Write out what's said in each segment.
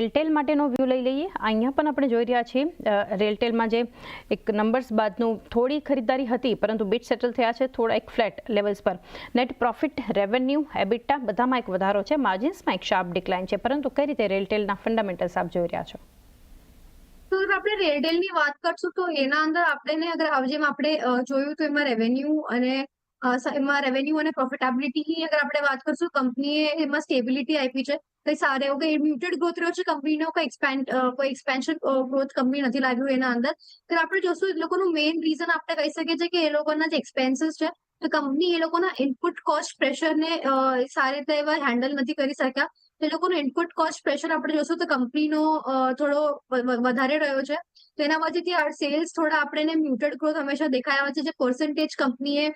રેલટેલ માટેનો વ્યૂ લઈ લઈએ. અહીંયા પણ આપણે જોઈ રહ્યા છીએ રેલટેલમાં જે એક નંબર્સ બાદનું થોડી ખરીદદારી હતી, પરંતુ બીટ સેટલ થયા છે થોડા એક ફ્લેટ લેવલ્સ પર. નેટ પ્રોફિટ રેવન્યુ એબિટા બધામાં એક વધારો છે માર્જિન્સમાં એક શાર્પ ડિક્લાઇન છે. પરંતુ કઈ રીતે રેલટેલના ફંડામેન્ટલ્સ આપ જોઈ રહ્યા છો? તો આપણે રેલટેલની વાત કરશું, તો એના અંદર આપણે અગર જેમ આપણે જોયું તો એમાં રેવન્યુ અને એમાં રેવન્યુ અને પ્રોફિટેબિલિટી ની અગર આપણે વાત કરશું કંપનીએ એમાં સ્ટેબિલિટી આપી છે. કઈ સારા એવું કઈ મ્યુટેડ ગ્રોથ રહ્યો છે? કંપનીનો કોઈ એક્સપેન્ડ કોઈ એક્સપેન્શન ગ્રોથ કંપની નથી લાગ્યું એના અંદર? તો આપણે જોશું એ લોકોનું મેઇન રીઝન આપણે કહી શકીએ છીએ કે એ લોકોના જે એક્સપેન્સીસ છે, તો કંપની એ લોકોના ઇનપુટ કોસ્ટ પ્રેશરને સારી રીતે એવા હેન્ડલ નથી કરી શક્યા. એ લોકોનું ઇનપુટ કોસ્ટ પ્રેશર આપણે જોશું તો કંપનીનો થોડો વધારે રહ્યો છે. તો એના વચ્ચેથી સેલ્સ થોડા આપણે મ્યુટેડ ગ્રોથ હંમેશા દેખાયા છે. જે પર્સન્ટેજ કંપનીએ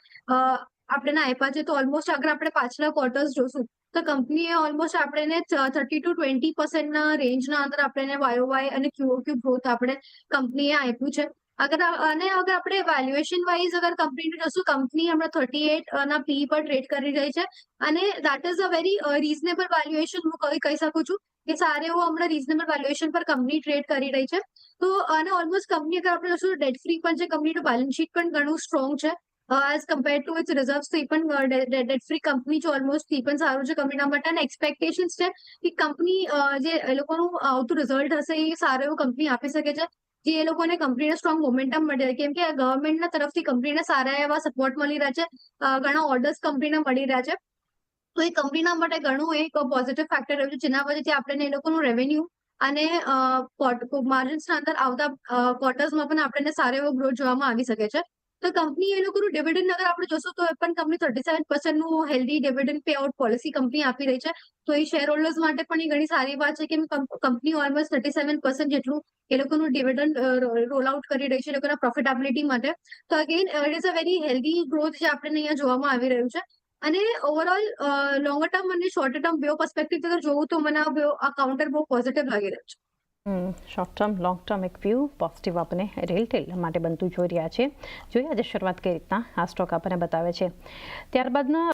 આપણને આપ્યા છે, તો ઓલમોસ્ટ અગર આપણે પાછલા ક્વાર્ટર્સ જોશું, તો કંપનીએ ઓલમોસ્ટ આપણે થર્ટી ટુ ટ્વેન્ટી પર્સન્ટના રેન્જના અંદર આપણને વાયોવાય અને ક્યુઓક્યુ ગ્રોથ આપણે કંપનીએ આપ્યું છે. અગર અને અગર આપણે વેલ્યુએશન વાઇઝ અગર કંપનીને જોશું કંપની હમણાં થર્ટી એટ ના પી પર ટ્રેડ કરી રહી છે. અને that is a very reasonable valuation હું કહી કહી શકું છું કે સારું એવું હમણાં રીઝનેબલ વેલ્યુએશન પર કંપની ટ્રેડ કરી રહી છે. તો, અને ઓલમોસ્ટ કંપની અગર આપણે જોશું ડેટ ફ્રી પણ છે કંપનીનું બેલેન્સ શીટ પણ ઘણું સ્ટ્રોંગ છે. As compare to its reserves તો એ પણ ડેટ ફ્રી કંપની છે ઓલમોસ્ટ એ પણ સારું છે કંપનીના માટે અને એક્સપેક્ટેશન્સ છે કે કંપની જે એ લોકોનું આવતું રિઝલ્ટ હશે એ સારું એવું કંપની આપી શકે છે જે એ લોકોને કંપનીને સ્ટ્રોંગ મોમેન્ટમ મળે કેમ કે ગવર્મેન્ટના તરફથી કંપનીને સારા એવા સપોર્ટ મળી રહ્યા છે ઘણા ઓર્ડર્સ કંપનીને મળી રહ્યા છે તો એ કંપનીના માટે ઘણું એક પોઝિટિવ ફેક્ટર રહ્યું છે જેના વચ્ચેથી આપણને એ લોકોનું રેવન્યુ અને માર્જિન્સના અંદર આવતા ક્વાર્ટર્સમાં પણ આપણને સારો એવો ગ્રોથ જોવામાં આવી શકે છે તો કંપની એ લોકોનું ડિવિડન્ડ અગર આપણે જોશું તો પણ company thirty seven પર્સન્ટનું healthy dividend payout policy company આપી રહી છે. તો એ શેર હોલ્ડર્સ માટે પણ એ ઘણી સારી વાત છે કે company almost thirty seven percent જેટલું એ લોકોનું ડિવિડન્ડ રોલ આઉટ કરી રહી છે એ લોકોના પ્રોફિટેબિલિટી માટે. તો again it is a very healthy growth જે આપણને અહીંયા જોવામાં આવી રહ્યું છે. અને ઓવરઓલ લોંગર ટર્મ અને શોર્ટ ટર્મ બે પર્સપેક્ટિવ અગર જોવું તો મને આ કાઉન્ટર બહુ પોઝિટિવ લાગી રહ્યું છે. શોર્ટ ટર્મ લોંગ ટર્મ એક વ્યૂ પોઝિટિવ આપણે રેલટેલ માટે બનતું જોઈ રહ્યા છે. જોઈએ આજે શરૂઆત કઈ રીતના આ સ્ટોક આપણને બતાવે છે. ત્યારબાદના